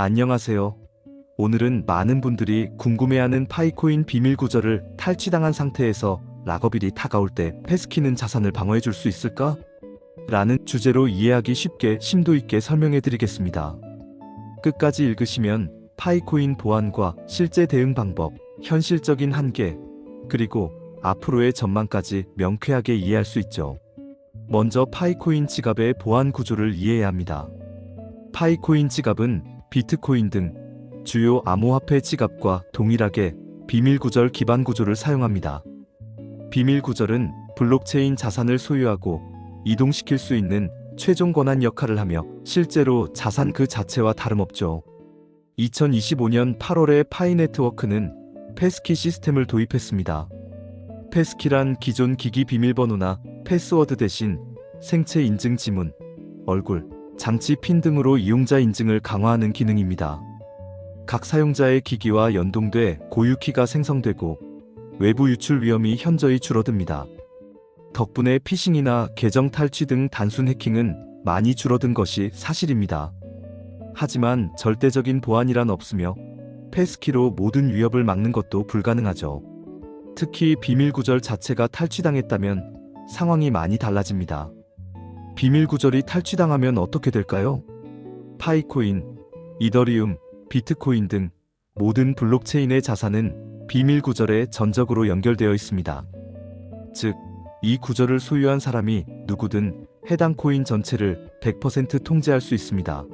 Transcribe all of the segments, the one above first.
안녕하세요. 오늘은 많은 분들이 궁금해하는 파이코인 비밀 구절을 탈취당한 상태에서 락어빌이 다가올 때 패스키는 자산을 방어해 줄 수 있을까? 라는 주제로 이해하기 쉽게 심도 있게 설명해 드리겠습니다. 끝까지 읽으시면 파이코인 보안과 실제 대응 방법, 현실적인 한계, 그리고 앞으로의 전망까지 명쾌하게 이해할 수 있죠. 먼저 파이코인 지갑의 보안 구조를 이해해야 합니다. 파이코인 지갑은 비트코인 등 주요 암호화폐 지갑과 동일하게 비밀 구절 기반 구조를 사용합니다. 비밀 구절은 블록체인 자산을 소유하고 이동시킬 수 있는 최종 권한 역할을 하며 실제로 자산 그 자체와 다름없죠. 2025년 8월에 파이네트워크는 패스키 시스템을 도입했습니다. 패스키란 기존 기기 비밀번호나 패스워드 대신 생체 인증 지문, 얼굴, 장치 핀 등으로 이용자 인증을 강화하는 기능입니다. 각 사용자의 기기와 연동돼 고유키가 생성되고 외부 유출 위험이 현저히 줄어듭니다. 덕분에 피싱이나 계정 탈취 등 단순 해킹은 많이 줄어든 것이 사실입니다. 하지만 절대적인 보안이란 없으며 패스키로 모든 위협을 막는 것도 불가능하죠. 특히 비밀 구절 자체가 탈취당했다면 상황이 많이 달라집니다. 비밀 구절이 탈취당하면 어떻게 될까요? 파이코인, 이더리움, 비트코인 등 모든 블록체인의 자산은 비밀 구절에 전적으로 연결되어 있습니다. 즉, 이 구절을 소유한 사람이 누구든 해당 코인 전체를 100% 통제할 수 있습니다.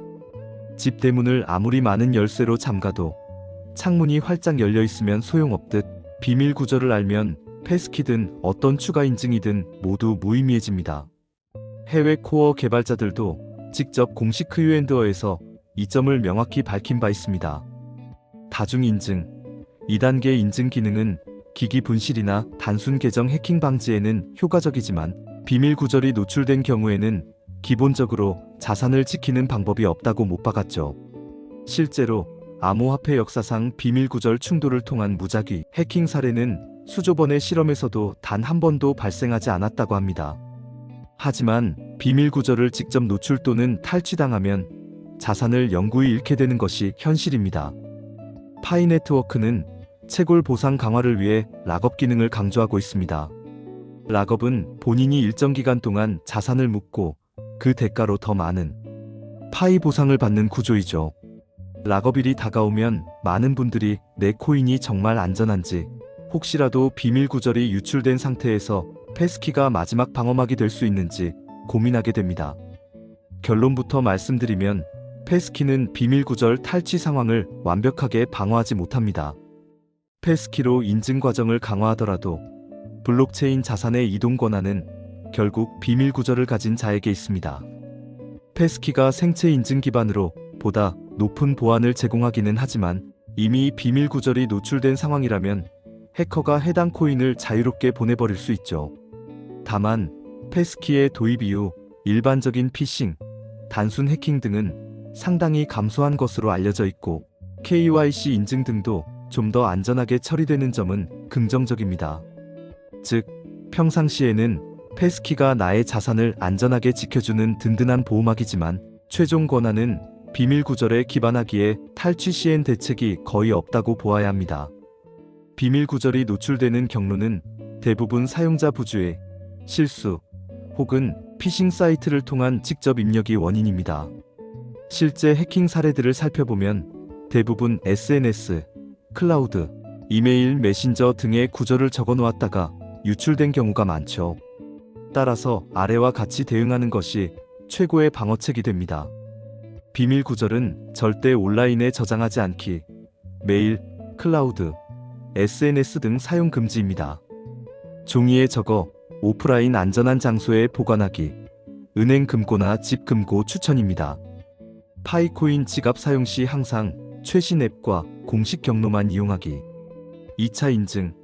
집 대문을 아무리 많은 열쇠로 잠가도 창문이 활짝 열려 있으면 소용없듯 비밀 구절을 알면 패스키든 어떤 추가 인증이든 모두 무의미해집니다. 해외 코어 개발자들도 직접 공식 크유엔드어에서 이 점을 명확히 밝힌 바 있습니다. 다중 인증 2단계 인증 기능은 기기 분실이나 단순 계정 해킹 방지에는 효과적이지만 비밀 구절이 노출된 경우에는 기본적으로 자산을 지키는 방법이 없다고 못 박았죠. 실제로 암호화폐 역사상 비밀 구절 충돌을 통한 무작위 해킹 사례는 수조 번의 실험에서도 단 한 번도 발생하지 않았다고 합니다. 하지만 비밀 구절을 직접 노출 또는 탈취당하면 자산을 영구히 잃게 되는 것이 현실입니다. 파이 네트워크는 채굴 보상 강화를 위해 락업 기능을 강조하고 있습니다. 락업은 본인이 일정 기간 동안 자산을 묻고 그 대가로 더 많은 파이 보상을 받는 구조이죠. 락업일이 다가오면 많은 분들이 내 코인이 정말 안전한지 혹시라도 비밀 구절이 유출된 상태에서 패스키가 마지막 방어막이 될 수 있는지 고민하게 됩니다. 결론부터 말씀드리면 패스키는 비밀 구절 탈취 상황을 완벽하게 방어하지 못합니다. 패스키로 인증 과정을 강화하더라도 블록체인 자산의 이동 권한은 결국 비밀 구절을 가진 자에게 있습니다. 패스키가 생체 인증 기반으로 보다 높은 보안을 제공하기는 하지만 이미 비밀 구절이 노출된 상황이라면 해커가 해당 코인을 자유롭게 보내버릴 수 있죠. 다만 패스키의 도입 이후 일반적인 피싱, 단순 해킹 등은 상당히 감소한 것으로 알려져 있고 KYC 인증 등도 좀 더 안전하게 처리되는 점은 긍정적입니다. 즉, 평상시에는 패스키가 나의 자산을 안전하게 지켜주는 든든한 보호막이지만 최종 권한은 비밀 구절에 기반하기에 탈취 시엔 대책이 거의 없다고 보아야 합니다. 비밀 구절이 노출되는 경로는 대부분 사용자 부주의 실수 혹은 피싱 사이트를 통한 직접 입력이 원인입니다. 실제 해킹 사례들을 살펴보면 대부분 SNS, 클라우드, 이메일, 메신저 등의 구절을 적어 놓았다가 유출된 경우가 많죠. 따라서 아래와 같이 대응하는 것이 최고의 방어책이 됩니다. 비밀 구절은 절대 온라인에 저장하지 않기, 메일, 클라우드, SNS 등 사용 금지입니다. 종이에 적어 오프라인 안전한 장소에 보관하기, 은행 금고나 집 금고 추천입니다. 파이코인 지갑 사용 시 항상 최신 앱과 공식 경로만 이용하기, 2차 인증,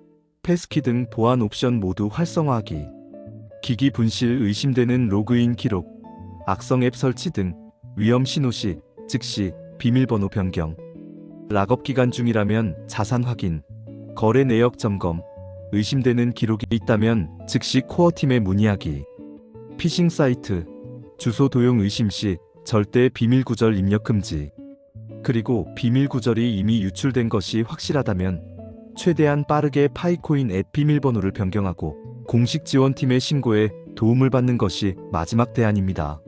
패스키 등 보안 옵션 모두 활성화하기, 기기 분실 의심되는 로그인 기록, 악성 앱 설치 등 위험 신호 시 즉시 비밀번호 변경, 락업 기간 중이라면 자산 확인, 거래 내역 점검, 의심되는 기록이 있다면 즉시 코어팀에 문의하기, 피싱 사이트, 주소 도용 의심 시 절대 비밀 구절 입력 금지, 그리고 비밀 구절이 이미 유출된 것이 확실하다면 최대한 빠르게 파이코인 앱 비밀번호를 변경하고 공식 지원팀의 신고에 도움을 받는 것이 마지막 대안입니다.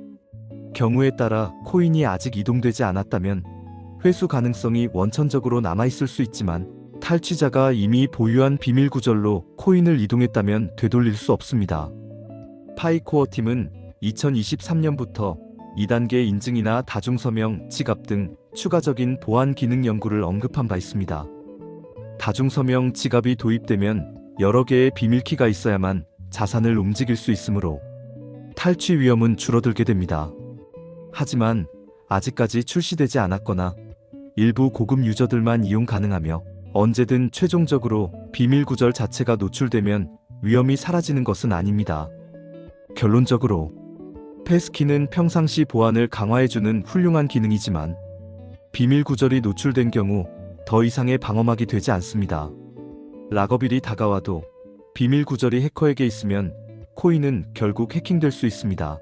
경우에 따라 코인이 아직 이동되지 않았다면 회수 가능성이 원천적으로 남아있을 수 있지만 탈취자가 이미 보유한 비밀 구절로 코인을 이동했다면 되돌릴 수 없습니다. 파이코어 팀은 2023년부터 2단계 인증이나 다중서명, 지갑 등 추가적인 보안 기능 연구를 언급한 바 있습니다. 다중서명 지갑이 도입되면 여러 개의 비밀키가 있어야만 자산을 움직일 수 있으므로 탈취 위험은 줄어들게 됩니다. 하지만 아직까지 출시되지 않았거나 일부 고급 유저들만 이용 가능하며 언제든 최종적으로 비밀 구절 자체가 노출되면 위험이 사라지는 것은 아닙니다. 결론적으로 패스키는 평상시 보안을 강화해주는 훌륭한 기능이지만 비밀 구절이 노출된 경우 더 이상의 방어막이 되지 않습니다. 락어빌이 다가와도 비밀 구절이 해커에게 있으면 코인은 결국 해킹될 수 있습니다.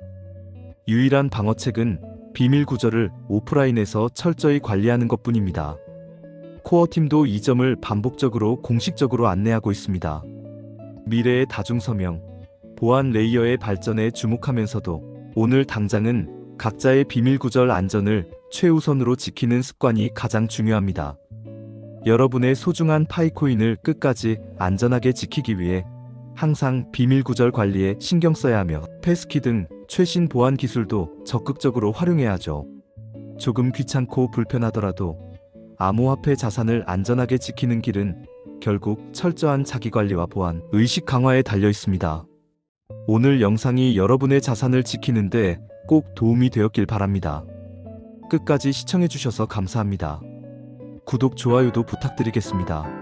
유일한 방어책은 비밀 구절을 오프라인에서 철저히 관리하는 것 뿐입니다. 코어 팀도 이 점을 반복적으로 공식적으로 안내하고 있습니다. 미래의 다중서명, 보안 레이어의 발전에 주목하면서도 오늘 당장은 각자의 비밀 구절 안전을 최우선으로 지키는 습관이 가장 중요합니다. 여러분의 소중한 파이코인을 끝까지 안전하게 지키기 위해 항상 비밀 구절 관리에 신경 써야 하며 패스키 등 최신 보안 기술도 적극적으로 활용해야 하죠. 조금 귀찮고 불편하더라도 암호화폐 자산을 안전하게 지키는 길은 결국 철저한 자기관리와 보안, 의식 강화에 달려 있습니다. 오늘 영상이 여러분의 자산을 지키는데 꼭 도움이 되었길 바랍니다. 끝까지 시청해주셔서 감사합니다. 구독, 좋아요도 부탁드리겠습니다.